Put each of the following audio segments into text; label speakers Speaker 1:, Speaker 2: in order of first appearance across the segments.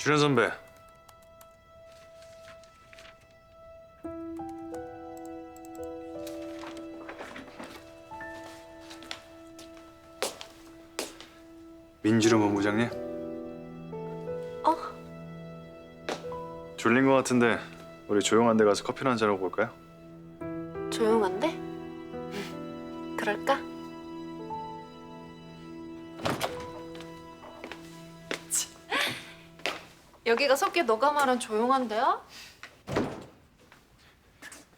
Speaker 1: 주련 선배. 민주르 본부장님.
Speaker 2: 어?
Speaker 1: 졸린 것 같은데 우리 조용한 데 가서 커피나 한잔 하고 올까요?
Speaker 2: 조용한 여기가 석기 너가 말한 조용한데요?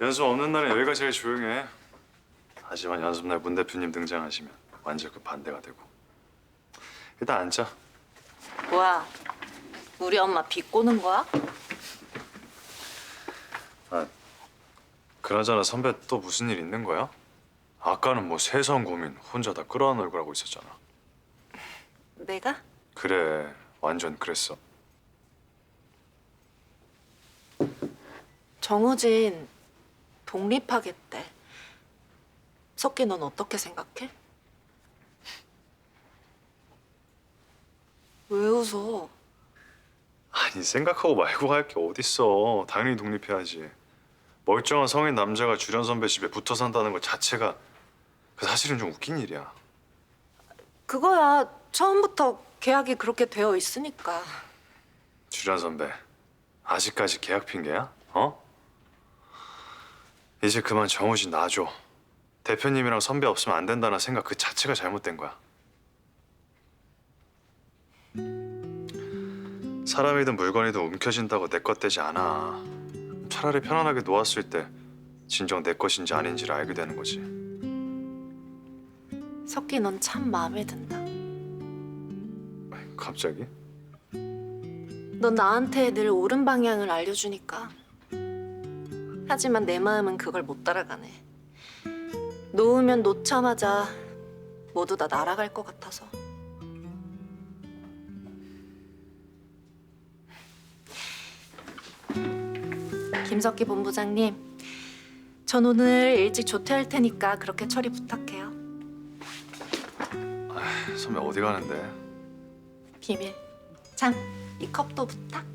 Speaker 1: 연습 없는 날엔 여기가 제일 조용해. 하지만 연습 날 문 대표님 등장하시면 완전 그 반대가 되고. 일단 앉자.
Speaker 2: 뭐야? 우리 엄마 비꼬는 거야?
Speaker 1: 아, 그나저나 선배 또 무슨 일 있는 거야? 아까는 뭐 세상 고민 혼자 다 끌어안을 거라고 있었잖아.
Speaker 2: 내가?
Speaker 1: 그래, 완전 그랬어.
Speaker 2: 정우진 독립하겠대. 석기 넌 어떻게 생각해? 왜 웃어?
Speaker 1: 아니 생각하고 말고 할 게 어딨어. 당연히 독립해야지. 멀쩡한 성인 남자가 주련 선배 집에 붙어 산다는 것 자체가 그 사실은 좀 웃긴 일이야.
Speaker 2: 그거야 처음부터 계약이 그렇게 되어 있으니까.
Speaker 1: 주련 선배, 아직까지 계약 핑계야? 어? 이제 그만 정우진 놔줘. 대표님이랑 선배 없으면 안 된다는 생각 그 자체가 잘못된 거야. 사람이든 물건이든 움켜진다고 내 것 되지 않아. 차라리 편안하게 놓았을 때 진정 내 것인지 아닌지를 알게 되는 거지.
Speaker 2: 석기 넌 참 마음에 든다.
Speaker 1: 갑자기?
Speaker 2: 넌 나한테 늘 옳은 방향을 알려주니까. 하지만 내 마음은 그걸 못 따라가네. 놓으면 놓자마자 모두 다 날아갈 것 같아서. 김석기 본부장님, 전 오늘 일찍 조퇴할 테니까 그렇게 처리 부탁해요.
Speaker 1: 선배 어디 가는데?
Speaker 2: 비밀. 참, 이 컵도 부탁.